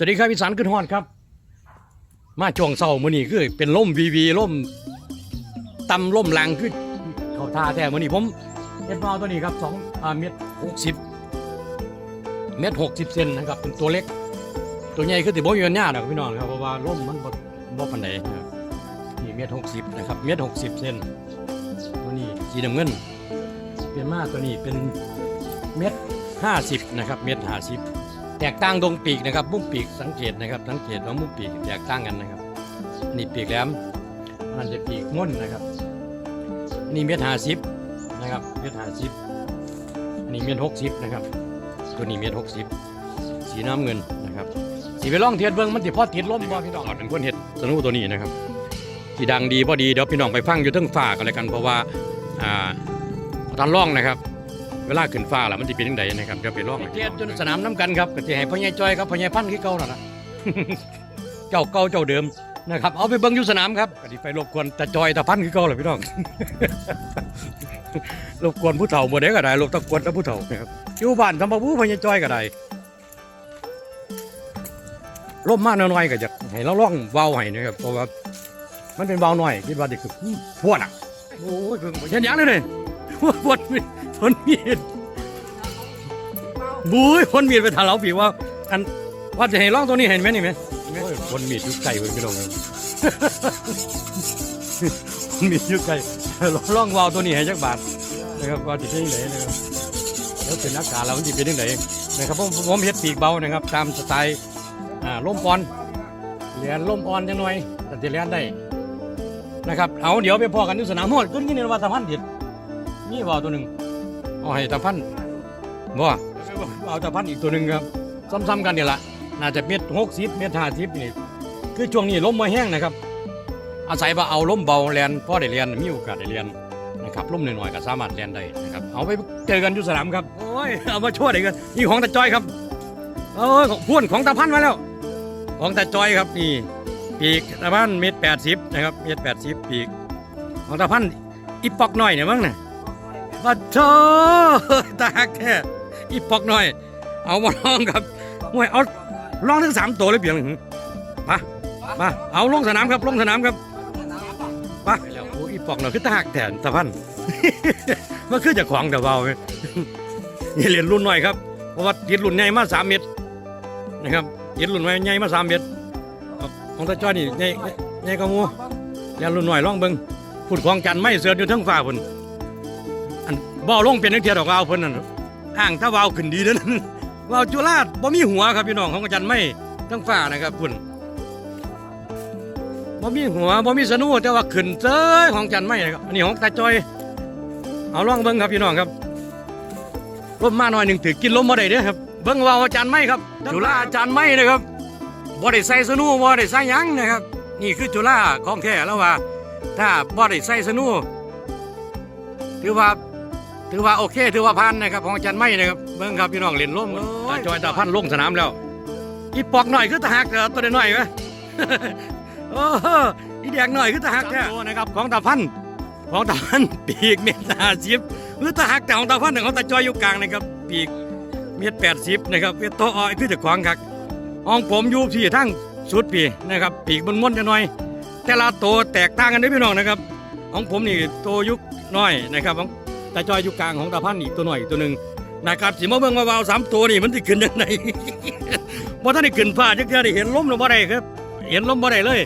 สวัสดีครับอีสานขึ้นฮอดครับ มาช่วงเศร้ามื้อนี้คือเป็นล่มวีวีล่มตำล่มลังคือเขาท่าแท้มื้อนี้ผมเอ็ดมาตัวนี้ครับสองอ่าเม็ดหกสิบเม็ดหกสิบเซนนะครับเป็นตัวเล็ก ตัวใหญ่คือติบ่มีปัญญาดอกพี่น้องครับเพราะว่าล่มมันบ่บ่ปานใดนะครับนี่เม็ดหกสิบนะครับเม็ดหกสิบเซนตัวนี้สีน้ำเงิน เปลี่ยนมาตัวนี้เป็นเม็ดห้าสิบนะครับ เม็ดห้าสิบ แตกต่างตรงปีกนะครับ มุมปีกสังเกตนะครับ สังเกตว่ามุมปีกแตกต่างกันนะครับอันนี่ปีกแหลมนั่นจะปีกม้นนะครับนี่เม็ดหาสิบนะครับเม็ดหาสิบอันนี้เม็ดหกสิบนะครับ ตัวนี้เม็ดหกสิบสีน้ำเงินนะครับ สีไปล่องเทียนเบิ้งมันติพอติดล้มบ่พี่น้องเป็นคนเห็ดสนุตัวนี้นะครับที่ดังดีพอดีเดี๋ยวพี่น้องไปฟังอยู่ทั้งฟ้ากันเลยกันเพราะว่าอ่าตอนล่องนะครับ เวลาขึ้นฟ้าแล้วมันจะเป็นยังไงนะครับเดี๋ยวไปลองเทียนจนสนามน้ำกันครับก็จะให้พ่อใหญ่จ้อยครับพ่อใหญ่พันธุ์คือเก่านั่นนะเจ้าเก่าเจ้าเดิมนะครับเอาไปเบิ่งอยู่สนามครับก็ดีไปรบกวนตาจอยตาพันธุ์คือเก่าเลยพี่น้องรบกวนผู้เฒ่าบ่ได้ก็ได้รบตะกวนตาผู้เฒ่านะครับอยู่บ้านทำบ่ผู้พ่อใหญ่จ้อยก็ได้ร่มมาหน่อยๆก็จะให้เราล่องเว้าให้นะครับเพราะว่ามันเป็นเว้าหน่อยคิดว่าเด็กคือพวดอะโอ้ยเพิ่งเห็นหยังเลยเนี่ยพวด มีดพนมีดบุ้ยคนมีดไปทาเราผีว่า อันว่าจะให้ลองตัวนี้เห็นไหมนี่ไหมโอ้ยคนมีดอยุกไก่เว้ยพี่น้องคนมีดอยุกไก่ลองลองวาวตัวนี้ให้จักบาทนะครับว่าจะเป็นยังไงนะครับแล้วเป็นอากาศแล้วมันจะเป็นยังไงนะครับผมผมเฮ็ดปีกเบานะครับ ตามสไตล์อ่าล่มปอนเรียนล่มอ่อนจังหน่อยแต่จะเรียนได้นะครับเอาเดี๋ยวไปพอกันที่สนามมวยขึ้นนี่เนี่ยว่าตะพันเด็ดนี่วาวตัวหนึ่ง เอาให้ตะพันบ่เอาตะพันอีกตัวหนึ่งครับซ้ำๆกันนี่แหละน่าจะเม็ดหกสิบเม็ดห้าสิบนี่คือช่วงนี้ลมมาแห้งนะครับ อาศัยว่าเอาลมเบาแลนพ่อได้เรียนมีโอกาสได้เรียนนะครับลมหน่อยๆก็สามารถเรียนได้นะครับเอาไปเจอกันอยู่สนามครับโอ้ยเอามาช่วยกันนี่ของตาจอยครับเออของพ่วนของตาพันมาแล้ว ของตาจอยครับนี่ปีกตาพันเม็ดแปดสิบนะครับเม็ดแปดสิบปีกของตาพันอีปอกหน่อยเนี่ยมั้งน่ะ ปัดโธตาหักแท้อีปอกหน่อย เอามาลองครับมวยเอาลองทั้งสามตัวเลยเพียงหนึ่งมามาเอาลงสนามครับลงสนามครับไปแล้วโอ้อีปอกหน่อยคือตาหักแทนตะพันมันคือจะขวางแต่เบาเลยนี่เรียนรุ่นหน่อยครับเพราะว่าติดรุ่นใหญ่มาสามเมตรนะครับติดรุ่นใหญ่มาสามเมตรของตาจ้อยนี่ใหญ่ใหญ่กว่ามูเรียนรุ่นหน่อยลองเบิ่งฝุ่นของจันทร์ไม่เสืออยู่ทั้งฟ้าฝุ่น บ่าวลงเป็นนักเทียดอกวาวเพิ่นนั่นอ่างถ้าวาวขึ้นดีเด้นั่นวาวจุฬาบ่มีหัวครับพี่น้องของอาจารย์ไม่ทั้งฟ้านะครับคุณบ่มีหัวบ่มีสนูแต่ว่าขึ้นเจ้ยของอาจารย์ไม่นะครับอันนี้ของตาจอย เอาลองเบิ่งครับพี่น้องครับลมมาหน่อยหนึ่งถือกินลมบ่ได้เด้อครับเบิ่งวาวอาจารย์ไม่ครับ จุฬาอาจารย์ไม่นะครับบ่ได้ใส่สนูบ่ได้ใส่ยังนะครับ นี่คือจุฬาของแท้แล้วว่า ถ้าบ่ได้ใส่สนูถือว่า ถือว่าโอเค ถือว่าพันนะครับของอาจารย์ไม่นะครับเบิ่งครับพี่น้องเล่นล่มตาจอยตาพันลงสนามแล้ว อีปอกหน่อยคือตาหักเด้อตัวน้อยๆไหมโอ้โหอีแดงหน่อยคือตาหักแท้นะครับของตาพันของตาพันปีกเมตรห้าสิบหรือตาหักแต่ของตาพันของตาจอยอยู่กลางนะครับปีกเมตรแปดสิบนะครับเมตรโตอ้อยคือจะขวางคักห้องผมอยู่ที่ทั้งสุดปีนะครับปีกมันม้วนจะหน่อย แต่ละตัวแตกต่างกันเด้วยพี่น้องนะครับ ของผมนี่ตัวยุคน้อยนะครับของ ตาจอยอยุคกลางของตาพันอีกตัวหน้อยอีกตัวหนึ่งนะครับสิมาเบิ่งว่าวาวสามตัวนี่มันสิขึ้นยังไงบ่ท่านได้ขึ้นฟ้าจักเทื่อได้เห็นล้มหรือบ่ได้ครับ เห็นล้มบ่ได้เลย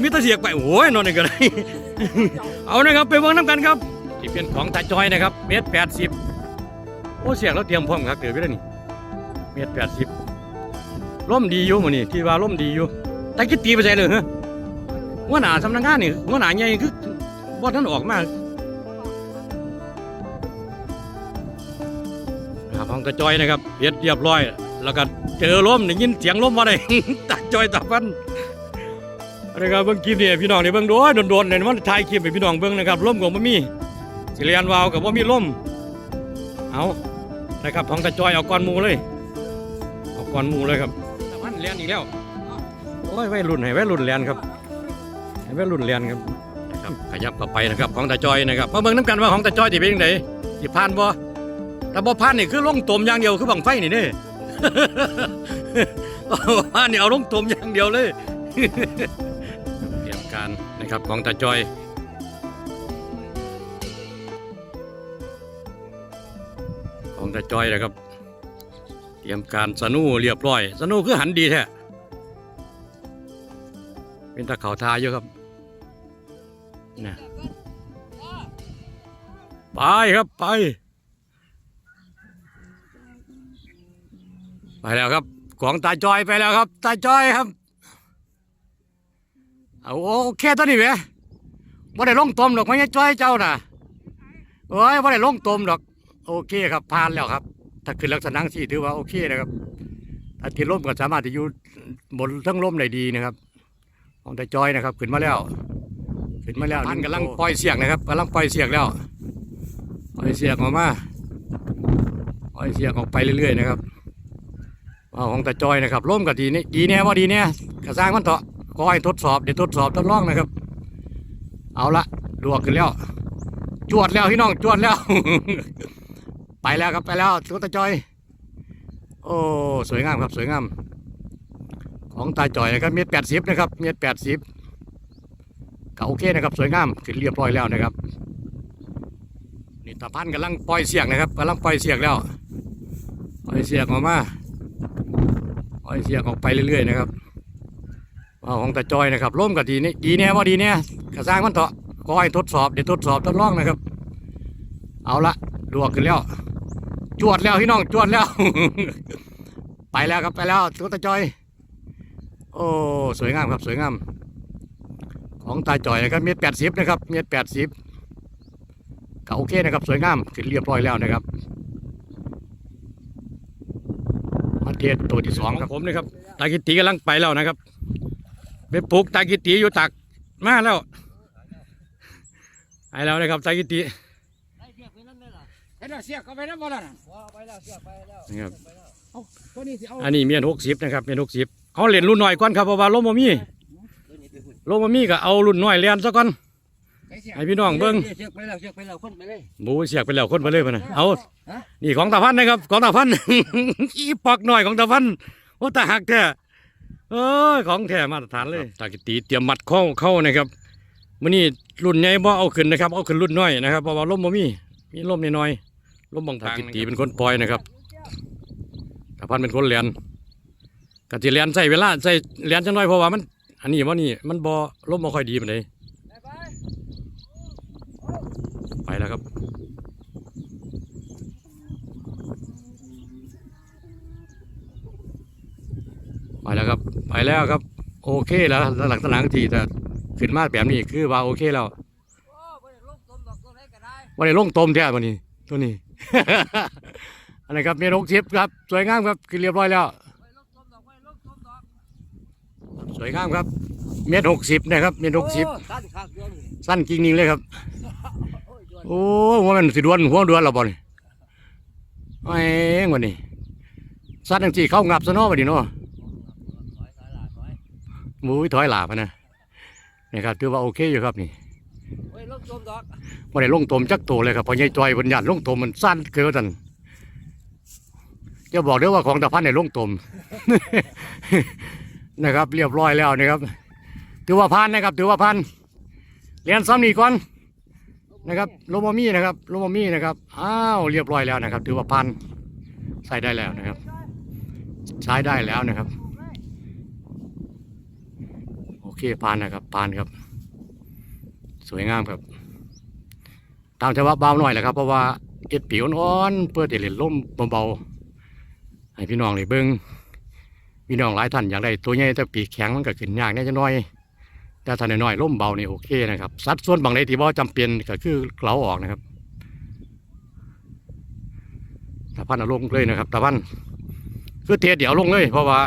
มีตะเสียกไปโอ้ยนอนนี่ก็ได้เอานะครับไปเบิ่งน้ำกันครับที่เป็นของตาจอยนะครับเมตรแปดสิบโอ้เสียงเราเตรียมพร้อมครับเดี๋ยวไปแล้นี่เมตรแปดสิบลมดีอยู่มื้อนี้ที่ว่าลมดีอยู่ตะกี้ตีไปใส่เลยฮะหัวหน้าสำนักงานนี่หัวหน้าใหญ่คือบ่ท่านออกมา ครับห้องตะจอยนะครับเฮ็ดเรียบร้อย แล้วก็เจอลมได้ยินเสียงลมมาได้ตะจอยตะพันนะครับเบิ่งคลิปนี่พี่น้องนี่เบิ่งโดนโดนๆเนี่ยมันถ่ายคลิปให้พี่น้องเบิ่งนะครับลมก็บ่มีสิเรียนวาวก็บ่มีลมเอานะครับห้องตะจอยเอาก้อนมูเลยเอาก้อนมูเลยครับตะพันเรียนอีกแล้วโอ้ยวัยรุ่นให้วัยรุ่นเรียนครับให้วัยรุ่นเรียนครับครับขยับเข้าไปนะครับของตาจอยนะครับมาเบิ่งน้ำกันว่าของตาจอยจะเป็นยังไงสิผ่านบ่ ถ้าบ่ผ่านนี่คือลงตมอย่างเดียวคือบังไฟนี่เด้ว่านี่เอาลงตมอย่างเดียวเลยเตรียมการนะครับของตาจอยของตาจอยนะครับ เตรียมการสนูเรียบร้อย สนูคือหันดีแท้เป็นตะเขาทาเยอะครับนะไปครับไป ไปแล้วครับของตาจอยไปแล้วครับ ตาจอยครับเอาโอเคตัวนี้เว้ยบ่ได้ลงตมดอกไม่ใช่จอยเจ้าน่ะเอ้ยบ่ได้ลงตมดอก โอเคครับผ่านแล้วครับ ถ้าขึ้นลักษณะสี่ถือว่าโอเคนะครับถ้าติดลมก็สามารถจะอยู่บนทั้งลมได้ดีนะครับ ของตาจอยนะครับ ขึ้นมาแล้ว ขึ้นมาแล้วท่านกำลังปล่อยเสียงนะครับกำลังปล่อยเสียงแล้วปล่อยเสียงออกมาปล่อยเสียงออกไปเรื่อยๆนะครับ ว่าของตาจอยนะครับร่มกับดีนี่ดีแน่ว่าดีแน่กระสร้างมันเถอะก็ให้ทดสอบเดี๋ยวทดสอบทดลองนะครับ เอาละลวกขึ้นแล้ว จวดแล้วพี่น้องจวดแล้ว ไปแล้วครับไปแล้วตัวตาจอย โอ้สวยงามครับสวยงามของตาจอยนะครับเมตรแปดสิบนะครับเมตรแปดสิบก็โอเคนะครับสวยงามขึ้นเรียบร้อยแล้วนะครับนี่ตาพันกำลังปล่อยเสียงนะครับกำลังปล่อยเสียงแล้วปล่อยเสียงออกมา อยเสียงออกไปเรื่อยๆนะครับว่าของตาจอยนะครับร่มกับดีนี่ดีแน่ว่าดีแน่กระสร้างมันเถอะก็ให้ทดสอบเดี๋ยวทดสอบทดลองนะครับ เอาละลวกขึ้นแล้ว จวดแล้วพี่น้องจวดแล้ว ไปแล้วครับไปแล้วตัวตาจอย โอ้สวยงามครับสวยงามของตาจอยนะครับเมตรแปดสิบนะครับเมตรแปดสิบก็โอเคนะครับ สวยงามขึ้นเรียบร้อยแล้วนะครับ มาเทียตัวที่สองครับผมนะครับตากิติกำลังไปแล้วนะครับไปปลูกตากิติอยู่ตักมาแล้วไปแล้วนะครับตากิติเห็นแล้วเสียกเอาไปแล้วบ่ล่ะน่ะไปแล้วเสียไปแล้วนะครับเอาตัวนี้สิเอาอันนี้เมียนหกสิบนะครับเมียนหกสิบเอาเหรียญรุ่นน้อยก่อนครับเพราะว่าลมบ่มีลมบ่มีก็เอารุ่นน้อยเรียนซะก่อนไปเสียก ให้พี่น้องเบิ่งเสียไปแล้วเสียไปแล้วคนไปเลยหมูเสียกไปแล้วคนไปเลยพะนะเอาฮะนี่ของตาพันนะครับ ของตาพันอีปอกหน่อยของตาพันโอ้ตาหักแท้เอ้ยของแท้มาตรฐานเลยตากิติเตรียมมัดเข้าเข้านะครับมื้อนี้รุ่นใหญ่บ่เอาขึ้นนะครับ เอาขึ้นรุ่นน้อยนะครับเพราะว่าลมบ่มีมีลมน้อยๆลมบางทางตากิติเป็นคนปล่อยนะครับตาพันเป็นคนเลียนกะสิเลียนใส่เวลาใส่เลียนจังน้อยเพราะว่ามัน อันนี้ว่านี่มันบ่ลมบ่ค่อยดีปานใดไปแล้วครับ ไป แล้วครับ ไปแล้วครับ โอเคแล้วหลักษณะที่จะขึ้นมาแบบนี้คือว่าโอเคแล้วโอ้ไปลงต้นดอกต้นไหนก็ได้วันนี้ลงต้มแท้วันนี้ ตัวนี้ อันนี้ครับเมนูทิพครับ สวยงามครับคือเรียบร้อยแล้วไปลงต้นดอกไปลงต้นดอกสวยงามครับ เมตรหกสิบนะครับเมตรหกสิบโอ้สั้นขาดเดือนนี่สั้นจริงๆเลยครับ โอ้ยดวนโอ้หัวมันสิดวนหัวดวนเราบ่นี่ไอ้งวันนี้สั้นจังสี่เข้างับซะเนาะวันนี้เนาะ ถอยถอยหลาถอย หมูถอยหลาพะนะนี่ครับถือว่าโอเคอยู่ครับนี่ไปลงต้นดอกว่าได้ลงตมจักโตเลยครับเพอยายจอยบนญาติลงตมมันสั้นเกินตันจะบอกเด้อว่าของตะพันในลงตมนะครับ เรียบร้อยแล้วนะครับถือว่าพันนะครับถือว่าพันเรียนซ้ำนี่ก่อนนะครับโลมามี่นะครับโลมามี่นะครับอ้าวเรียบร้อยแล้วนะครับ ถือว่าพันใส่ได้แล้วนะครับ ใช้ได้แล้วนะครับ โอ เคผ่านนะครับผ่านครับ สวยงามครับ ตามจังหวะเบาหน่อยแหละครับเพราะว่าเอ็ดผิวอ่อนเพื่อจะเล่นล่มเบาๆให้พี่น้องได้เบิ้งพี่น้องหลายท่านอยากได้ตัวใหญ่แต่ปีกแข็งมันก็ขึ้นยากแน่จะน้อย แต่ถ้าน้อยล่มเบานี่โอเคนะครับสัดส่วนบางใดที่บ่าจำเป็นก็คือเกลาออกนะครับตะพันเอาลงเลยนะครับตะพันคือเทเดี๋ยวลงเลย เพราะว่า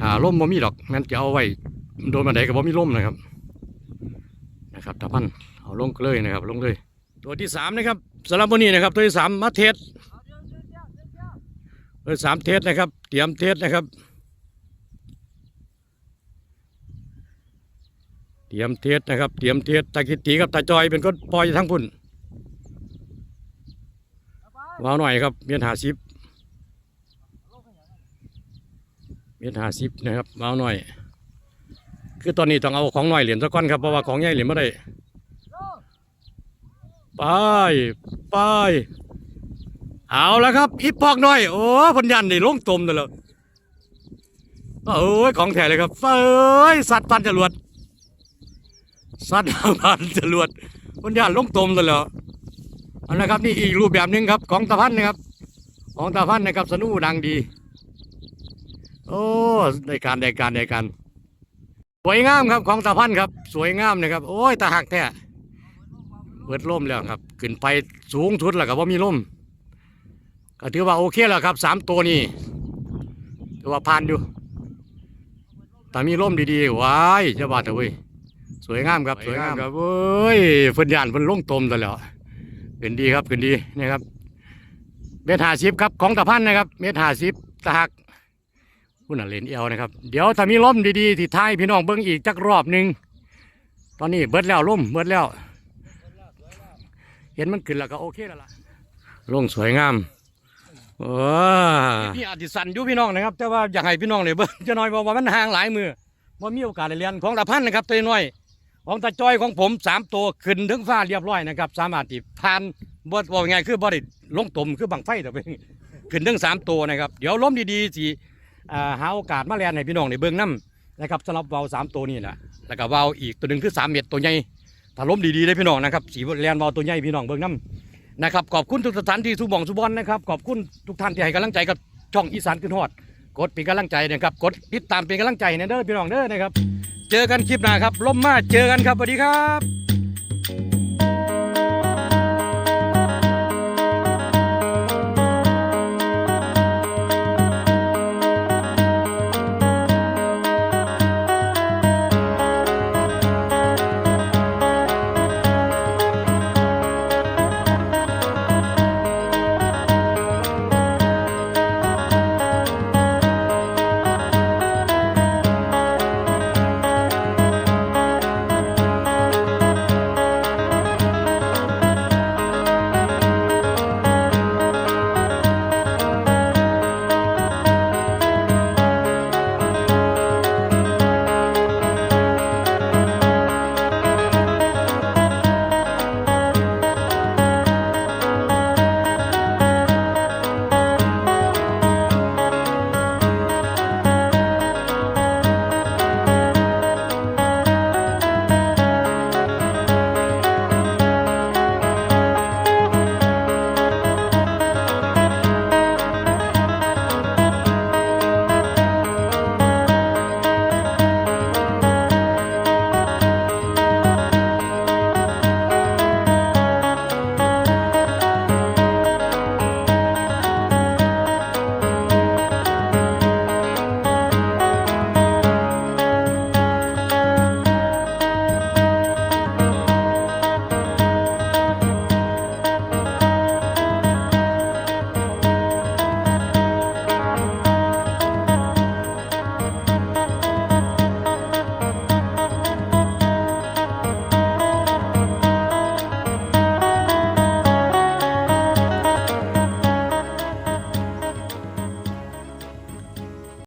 อ่าล่มบ่มีดอกงั้นจะเอาไว้ โดนบันไดก็บ่มีล่มนะครับ นะครับตะพันเอาลงเลยนะครับ ลงเลย ตัวที่สามนะครับสำหรับวันนี้นะครับ ตัวที่สามมาเทสเอาเดี๋ยวเดี๋ยวเดี๋ยวเดี๋ยวเดี๋ยวตัวที่สามเทสนะครับ เตรียมเทสนะครับ เตรียมเทสนะครับ เตรียมเทสตากิติกับตาจอยเป็นคนปล่อยทั้งพุ่นเอาวาวหน่อยครับเมียนหาซิบตรห้าสิบนะครับเบาหน่อย คือตอนนี้ต้องเอาของหน่อยเหรียญสักก้อนครับเพราะว่าของใหญ่เหรียญไม่ได้ไปไปเอาแล้วครับอีพอกหน่อยโอ้พันยันนี่ลงตมนั่นแหละโอ้ยของแท้เลยครับเอ้ยสัตว์ปันจรวดสัตว์ปันจรวดพันยันลงตมนั่นแหละอันนะครับนี่อีกรูปแบบหนึงครับ ของตะพันนะครับ ของตะพันนะครับสนุกดังดี โอ้ได้การได้การได้การ สวยงามครับของตาพันครับ สวยงามนะครับ โอ้ยตาหักแท้เปิดล่มแล้วครับ ขึ้นไปสูงสุดแล้วก็ว่ามีล่มก็ถือว่าโอเคแล้วครับสามตัวนี้ถือว่าผ่านอยู่แต่มีล่มดีๆว้ายจะบาดเถอะเว้ยสวยงามครับ สวยงามครับเว้ยเพิ่นยานเพิ่นลงตมแต่แล้วเป็นดีครับเป็นดีนะครับ เมตรห้าสิบครับของตาพันนะครับ เมตรห้าสิบตาหัก ผู้น่ะเล่นเอวนะครับ เดี๋ยวถ้ามีล่มดีๆที่ท้ายพี่น้องเบิ้งอีกจักรอบหนึ่งตอนนี้เบิดแล้วล่มเบิดแล้ว เห็นมันขึ้นแล้วก็โอเคแล้วล่ะลงสวยงามโอ้พี่อาจจะสั่นอยู่พี่น้องนะครับ แต่ว่าอยากให้พี่น้องเลยเบิ้งจะน้อยเพราะว่ามันห่างหลายมือว่ามีโอกาสได้เรียนของตาพันนะครับตัวน้อย ของตาจ้อยของผมสามตัวขึ้นถึงฟ้าเรียบร้อยนะครับ สามารถที่ผ่านบ่บ่ไงายคือบ่ได้ลงตมคือบังไฟแต่เป็นขึ้นถึงสามตัวนะครับ เดี๋ยวล้มดีๆสิอ่า หาโอกาสมาเรียนให้พี่น้องในเบื้องน้ำนะครับสำหรับวาวสามตัวนี่แหละแล้วก็วาวอีกตัวหนึ่งคือสามเม็ดตัวใหญ่ถ้าล้มดีๆเลยพี่น้องนะครับสีเรียนวาตัวใหญ่พี่น้องเบื้องน้ำนะครับขอบคุณทุกสถานที่ทุกหม่องทุกบอลนะครับขอบคุณทุกท่านที่ให้กำลังใจกับช่องอีสานขึ้นฮอดกดเป็นกำลังใจนะครับกดติดตามเป็นกำลังใจนะเด้อพี่น้องเด้อนะครับ เจอกันคลิปหน้าครับล้มมาเจอกันครับสวัสดีครับ